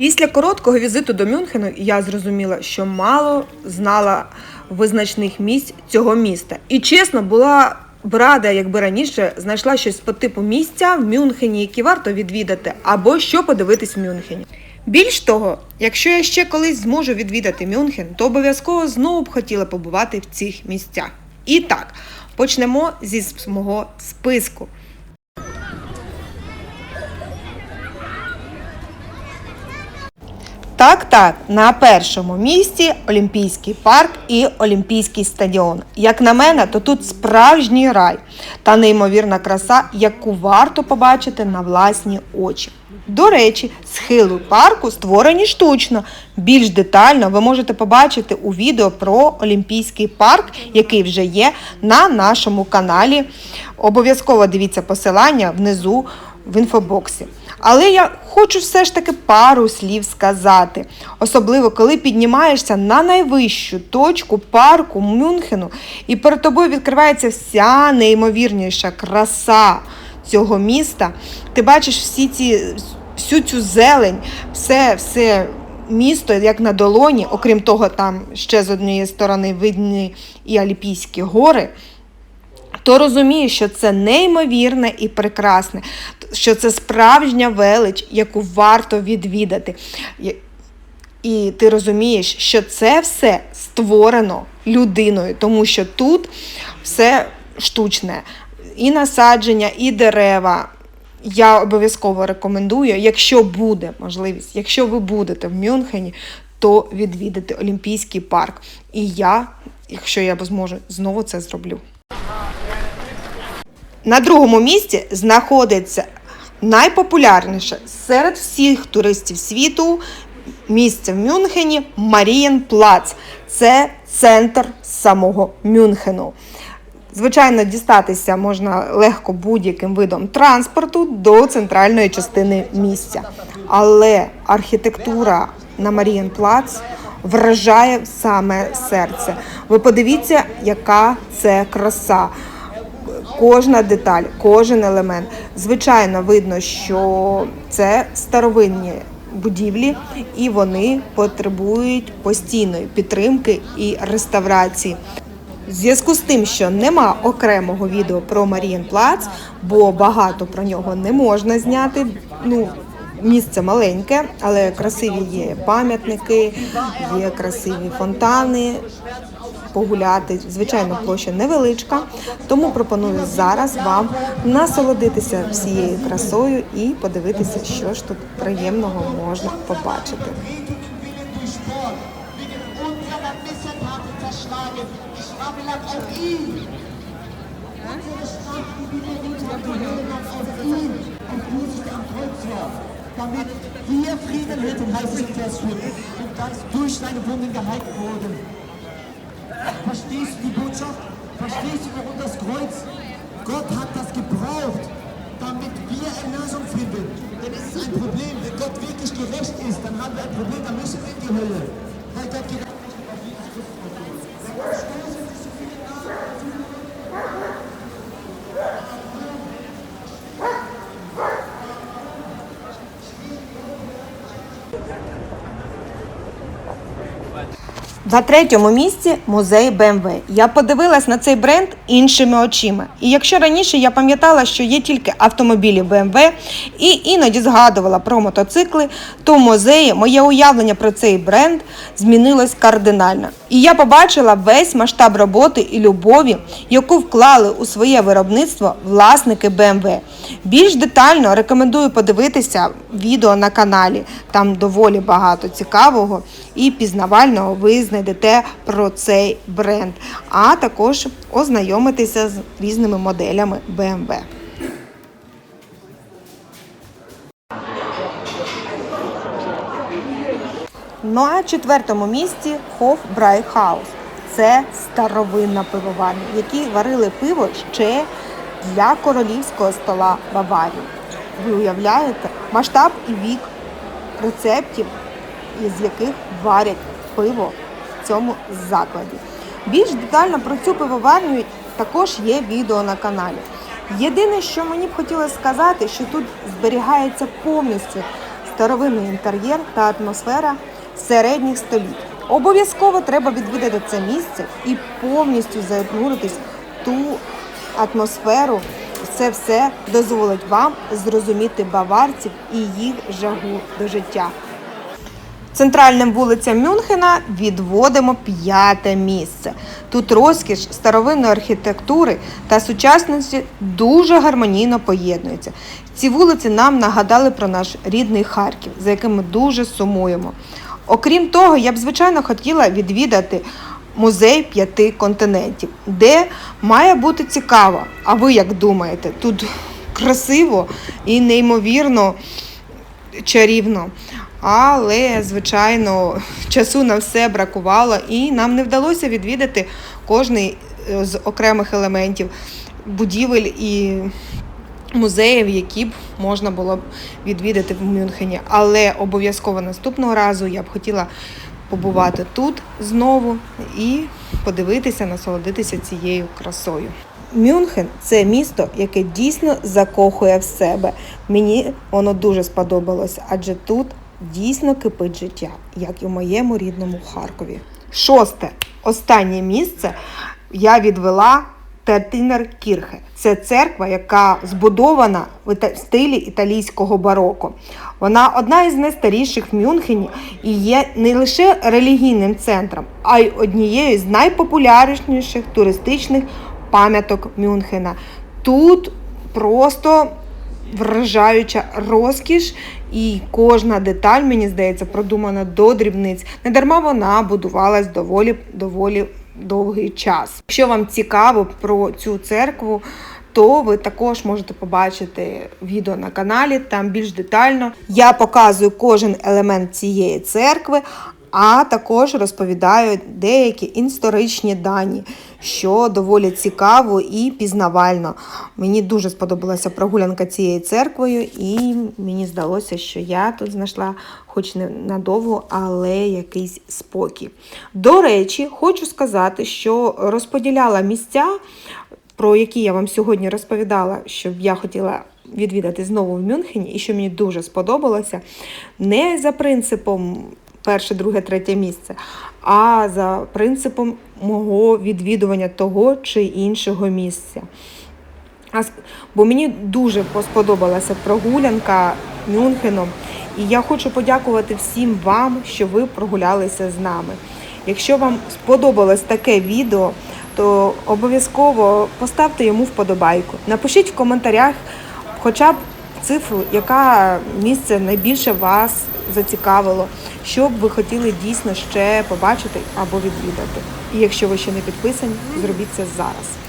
Після короткого візиту до Мюнхену я зрозуміла, що мало знала визначних місць цього міста. І чесно, була б рада, якби раніше знайшла щось по типу місця в Мюнхені, які варто відвідати, або що подивитись в Мюнхені. Більш того, якщо я ще колись зможу відвідати Мюнхен, то обов'язково знову б хотіла побувати в цих місцях. І так, почнемо зі мого списку. Так, так, на першому місці Олімпійський парк і Олімпійський стадіон. Як на мене, то тут справжній рай та неймовірна краса, яку варто побачити на власні очі. До речі, схили парку створені штучно. Більш детально ви можете побачити у відео про Олімпійський парк, який вже є на нашому каналі. Обов'язково дивіться посилання внизу в інфобоксі. Але я хочу все ж таки пару слів сказати, особливо коли піднімаєшся на найвищу точку парку Мюнхену, і перед тобою відкривається вся неймовірніша краса цього міста. Ти бачиш всі ці, всю цю зелень, все, все місто як на долоні, окрім того, там ще з однієї сторони видні і Альпійські гори то розуміє, що це неймовірне і прекрасне, що це справжня велич, яку варто відвідати. І ти розумієш, що це все створено людиною, тому що тут все штучне. І насадження, і дерева. Я обов'язково рекомендую, якщо буде можливість, якщо ви будете в Мюнхені, то відвідати Олімпійський парк. І я, якщо я зможу, знову це зроблю. На другому місці знаходиться найпопулярніше серед всіх туристів світу місце в Мюнхені Марієнплац. Це центр самого Мюнхену. Звичайно, дістатися можна легко будь-яким видом транспорту до центральної частини місця. Але архітектура на Марієнплац вражає саме серце. Ви подивіться, яка це краса кожна деталь, кожен елемент. Звичайно, видно, що це старовинні будівлі, і вони потребують постійної підтримки і реставрації. В зв'язку з тим, що нема окремого відео про Марієнплац, бо багато про нього не можна зняти. Ну, місце маленьке, але красиві є пам'ятники, є красиві фонтани, погуляти. Звичайно, площа невеличка, тому пропоную зараз вам насолодитися всією красою і подивитися, що ж тут приємного можна побачити. Damit wir Frieden hätten, heißt es Vers 5. Und das durch seine Wunden geheilt wurden. Verstehst du die Botschaft? Verstehst du warum das Kreuz? Gott hat das gebraucht, damit wir Erlösung finden. Denn es ist ein Problem, wenn Gott wirklich gerecht ist, dann haben wir ein Problem, dann müssen wir in die Hölle. Weil Gott gerecht На третьому місці музей BMW. Я подивилась на цей бренд іншими очима. І якщо раніше я пам'ятала, що є тільки автомобілі BMW і іноді згадувала про мотоцикли, то в музеї моє уявлення про цей бренд змінилось кардинально. І я побачила весь масштаб роботи і любові, яку вклали у своє виробництво власники BMW. Більш детально рекомендую подивитися відео на каналі. Там доволі багато цікавого і пізнавального ви знайдете про цей бренд, а також ознайомитися з різними моделями BMW. Ну а четвертому місці Хоф Брайхаус. Це старовинна пивоварня, які варили пиво ще для королівського стола Баварії. Ви уявляєте масштаб і вік рецептів, із яких варять пиво в цьому закладі. Більш детально про цю пивоварню також є відео на каналі. Єдине, що мені б хотілося сказати, що тут зберігається повністю старовинний інтер'єр та атмосфера середніх століть. Обов'язково треба відвідати це місце і повністю зануритись ту атмосферу. Це все дозволить вам зрозуміти баварців і їх жагу до життя. Центральним вулицям Мюнхена відводимо п'яте місце. Тут розкіш старовинної архітектури та сучасності дуже гармонійно поєднуються. Ці вулиці нам нагадали про наш рідний Харків, за яким ми дуже сумуємо. Окрім того, я б звичайно хотіла відвідати музей п'яти континентів, де має бути цікаво. А ви як думаєте? Тут красиво і неймовірно чарівно. Але, звичайно, часу на все бракувало, і нам не вдалося відвідати кожний е, з окремих елементів будівель і музеїв, які б можна було б відвідати в Мюнхені. Але обов'язково наступного разу я б хотіла побувати тут знову і подивитися, насолодитися цією красою. Мюнхен це місто, яке дійсно закохує в себе. Мені воно дуже сподобалося, адже тут дійсно кипить життя, як і в моєму рідному Харкові. Шосте, останнє місце я відвела Тертінер Кірхе. Це церква, яка збудована в стилі італійського бароко. Вона одна із найстаріших в Мюнхені і є не лише релігійним центром, а й однією з найпопулярніших туристичних пам'яток Мюнхена. Тут просто вражаюча розкіш, і кожна деталь, мені здається, продумана до дрібниць. Недарма вона будувалась доволі доволі довгий час. Якщо вам цікаво про цю церкву, то ви також можете побачити відео на каналі, там більш детально. Я показую кожен елемент цієї церкви, а також розповідаю деякі історичні дані, що доволі цікаво і пізнавально. Мені дуже сподобалася прогулянка цією церквою, і мені здалося, що я тут знайшла, хоч не надовго, але якийсь спокій. До речі, хочу сказати, що розподіляла місця, про які я вам сьогодні розповідала, щоб я хотіла відвідати знову в Мюнхені, і що мені дуже сподобалося, не за принципом перше, друге, третє місце, а за принципом мого відвідування того чи іншого місця. Бо мені дуже сподобалася прогулянка Мюнхеном, і я хочу подякувати всім вам, що ви прогулялися з нами. Якщо вам сподобалось таке відео, то обов'язково поставте йому вподобайку. Напишіть в коментарях хоча б цифру, яка місце найбільше вас зацікавило, що б ви хотіли дійсно ще побачити або відвідати. І якщо ви ще не підписані, зробіть це зараз.